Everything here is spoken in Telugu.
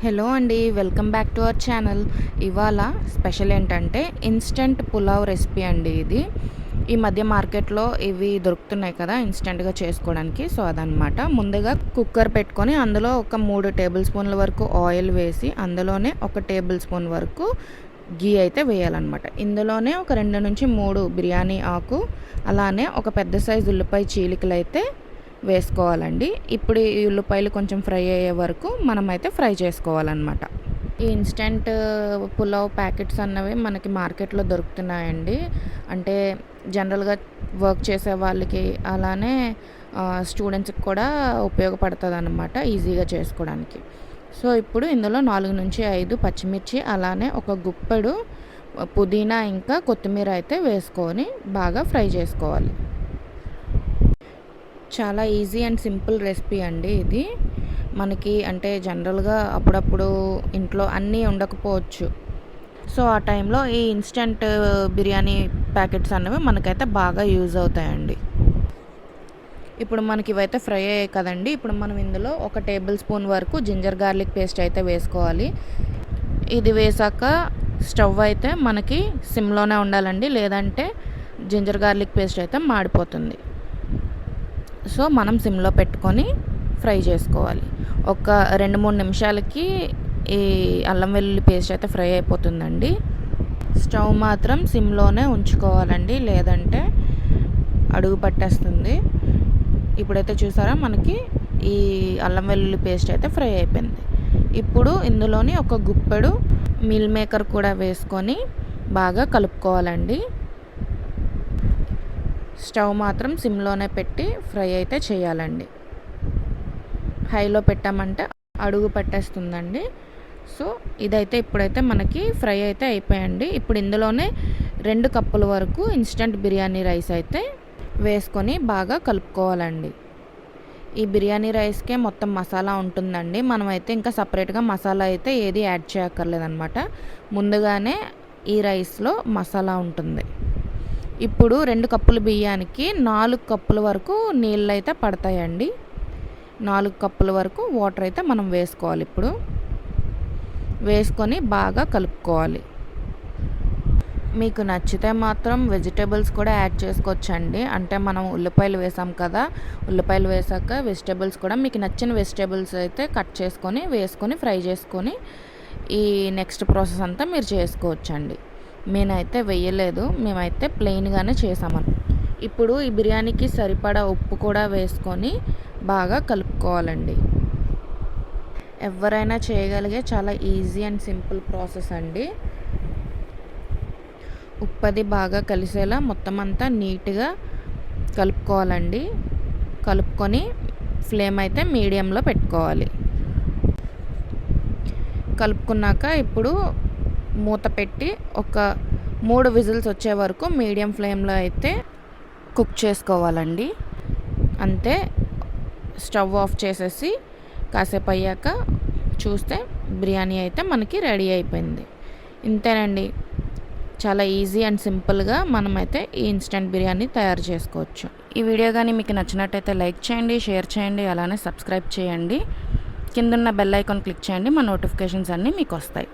హలో అండి welcome back to our channel. ఇవాళ స్పెషల్ ఏంటంటే ఇన్స్టెంట్ పులావ్ రెసిపీ అండి ఇది. ఈ మధ్య మార్కెట్లో ఇవి దొరుకుతున్నాయి కదా ఇన్స్టెంట్గా చేసుకోవడానికి. సో అదనమాట ముందుగా కుక్కర్ పెట్టుకొని అందులో ఒక మూడు టేబుల్ స్పూన్ల వరకు ఆయిల్ వేసి అందులోనే ఒక టేబుల్ స్పూన్ వరకు గీ అయితే వేయాలన్నమాట. ఇందులోనే ఒక రెండు నుంచి మూడు బిర్యానీ ఆకు అలానే ఒక పెద్ద సైజు ఉల్లిపాయ చీలికలు అయితే వేసుకోవాలండి. ఇప్పుడు ఈ ఉల్లిపాయలు కొంచెం ఫ్రై అయ్యే వరకు మనమైతే ఫ్రై చేసుకోవాలన్నమాట. ఈ ఇన్స్టెంట్ పులావ్ ప్యాకెట్స్ అన్నవి మనకి మార్కెట్లో దొరుకుతున్నాయండి. అంటే జనరల్గా వర్క్ చేసే వాళ్ళకి అలానే స్టూడెంట్స్కి కూడా ఉపయోగపడుతుంది అనమాట ఈజీగా చేసుకోవడానికి. సో ఇప్పుడు ఇందులో నాలుగు నుంచి ఐదు పచ్చిమిర్చి అలానే ఒక గుప్పెడు పుదీనా ఇంకా కొత్తిమీర అయితే వేసుకొని బాగా ఫ్రై చేసుకోవాలి. చాలా ఈజీ అండ్ సింపుల్ రెసిపీ అండి ఇది. మనకి అంటే జనరల్గా అప్పుడప్పుడు ఇంట్లో అన్నీ ఉండకపోవచ్చు. సో ఆ టైంలో ఈ ఇన్స్టెంట్ బిర్యానీ ప్యాకెట్స్ అనేవి మనకైతే బాగా యూజ్ అవుతాయండి. ఇప్పుడు మనకి ఇవైతే ఫ్రై అయ్యాయి కదండి. ఇప్పుడు మనం ఇందులో ఒక టేబుల్ స్పూన్ వరకు జింజర్ గార్లిక్ పేస్ట్ అయితే వేసుకోవాలి. ఇది వేసాక స్టవ్ అయితే మనకి సిమ్లోనే ఉండాలండి. లేదంటే జింజర్ గార్లిక్ పేస్ట్ అయితే మాడిపోతుంది. సో మనం సిమ్లో పెట్టుకొని ఫ్రై చేసుకోవాలి. ఒక రెండు మూడు నిమిషాలకి ఈ అల్లం వెల్లుల్లి పేస్ట్ అయితే ఫ్రై అయిపోతుందండి. స్టవ్ మాత్రం సిమ్లోనే ఉంచుకోవాలండి లేదంటే అడుగు పట్టేస్తుంది. ఇప్పుడైతే చూసారా మనకి ఈ అల్లం వెల్లుల్లి పేస్ట్ అయితే ఫ్రై అయిపోయింది. ఇప్పుడు ఇందులోని ఒక గుప్పెడు మిల్ మేకర్ కూడా వేసుకొని బాగా కలుపుకోవాలండి. స్టవ్ మాత్రం సిమ్లోనే పెట్టి ఫ్రై అయితే చేయాలండి. హైలో పెట్టామంటే అడుగు పట్టేస్తుందండి. సో ఇదైతే ఇప్పుడైతే మనకి ఫ్రై అయితే అయిపోయండి. ఇప్పుడు ఇందులోనే రెండు కప్పుల వరకు ఇన్స్టంట్ బిర్యానీ రైస్ అయితే వేసుకొని బాగా కలుపుకోవాలండి. ఈ బిర్యానీ రైస్కే మొత్తం మసాలా ఉంటుందండి. మనమైతే ఇంకా సపరేట్గా మసాలా అయితే ఏది యాడ్ చేయక్కర్లేదనమాట ముందుగానే ఈ రైస్లో మసాలా ఉంటుంది. ఇప్పుడు రెండు కప్పుల బియ్యానికి నాలుగు కప్పుల వరకు నీళ్ళు అయితే పడతాయండి. నాలుగు కప్పుల వరకు వాటర్ అయితే మనం వేసుకోవాలి ఇప్పుడు. వేసుకొని బాగా కలుపుకోవాలి. మీకు నచ్చితే మాత్రం వెజిటేబుల్స్ కూడా యాడ్ చేసుకోవచ్చండి. అంటే మనం ఉల్లిపాయలు వేసాం కదా ఉల్లిపాయలు వేసాక వెజిటేబుల్స్ కూడా మీకు నచ్చిన వెజిటేబుల్స్ అయితే కట్ చేసుకొని వేసుకొని ఫ్రై చేసుకొని ఈ నెక్స్ట్ ప్రాసెస్ అంతా మీరు చేసుకోవచ్చండి. నేనైతే వేయలేదు మేమైతే ప్లెయిన్గానే చేసామని. ఇప్పుడు ఈ బిర్యానీకి సరిపడా ఉప్పు కూడా వేసుకొని బాగా కలుపుకోవాలండి. ఎవరైనా చేయగలిగే చాలా ఈజీ అండ్ సింపుల్ ప్రాసెస్ అండి. ఉప్పది బాగా కలిసేలా మొత్తం అంతా నీట్గా కలుపుకోవాలండి. కలుపుకొని ఫ్లేమ్ అయితే మీడియంలో పెట్టుకోవాలి. కలుపుకున్నాక ఇప్పుడు మూత పెట్టి ఒక మూడు విజిల్స్ వచ్చే వరకు మీడియం ఫ్లేమ్లో అయితే కుక్ చేసుకోవాలండి. అంతే స్టవ్ ఆఫ్ చేసేసి కాసేపు అయ్యాక చూస్తే బిర్యానీ అయితే మనకి రెడీ అయిపోయింది. ఇంతేనండి. చాలా ఈజీ అండ్ సింపుల్గా మనమైతే ఈ ఇన్స్టెంట్ బిర్యానీ తయారు చేసుకోవచ్చు. ఈ వీడియో కానీ మీకు నచ్చినట్టయితే లైక్ చేయండి షేర్ చేయండి అలానే సబ్స్క్రైబ్ చేయండి. కిందన్న బెల్ ఐకాన్ క్లిక్ చేయండి మా నోటిఫికేషన్స్ అన్నీ మీకు వస్తాయి.